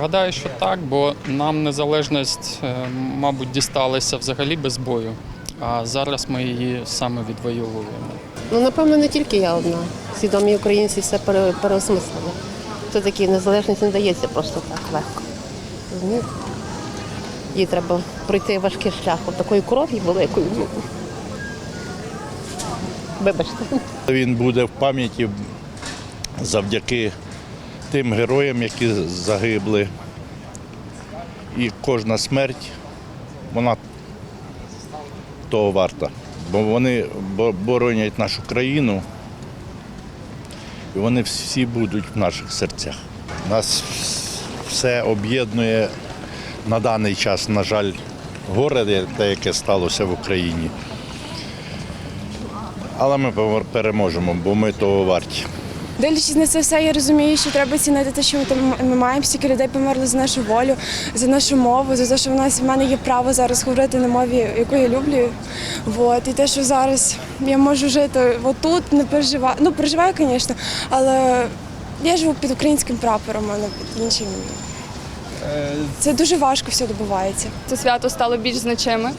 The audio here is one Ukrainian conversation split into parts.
Гадаю, що так, бо нам незалежність, е, мабуть, дісталася взагалі без бою. А зараз ми її саме відвоюємо. Ну, напевно, не тільки я одна. Свідомі українці все переосмислили. Це такі незалежність не дається просто так легко. Розумієте? Їй треба пройти важкий шлях от такою кров'ю великою. Ну, вибачте. Він буде в пам'яті завдяки тим героям, які загибли. І кожна смерть, вона того варта. Бо вони боронять нашу країну, і вони всі будуть в наших серцях. Нас все об'єднує на даний час, на жаль, горе, те, яке сталося в Україні. Але ми переможемо, бо ми того варті. Дивлячись на це все, я розумію, що треба цінити те, що ми там ми маємо. Стільки людей померли за нашу волю, за нашу мову, за те, що в нас в мене є право зараз говорити на мові, яку я люблю. Вот. І те, що зараз я можу жити отут, не переживаю. Ну, переживаю, звісно, але я живу під українським прапором, а не під іншим. Це дуже важко все добувається. Це свято стало більш значиме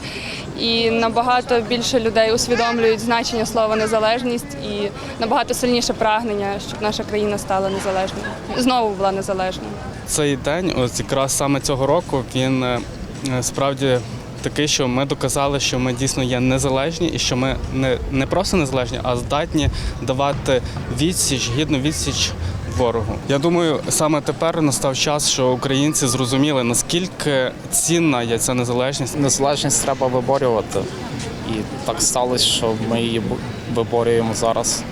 і набагато більше людей усвідомлюють значення слова незалежність і набагато сильніше прагнення, щоб наша країна стала незалежною. Знову була незалежною. Цей день, ось якраз саме цього року, він е, справді такий, що ми доказали, що ми дійсно є незалежні і що ми не, не просто незалежні, а здатні давати відсіч, гідну відсіч ворогу. Я думаю, саме тепер настав час, що українці зрозуміли, наскільки цінна є ця незалежність. Незалежність треба виборювати. І так сталося, що ми її виборюємо зараз.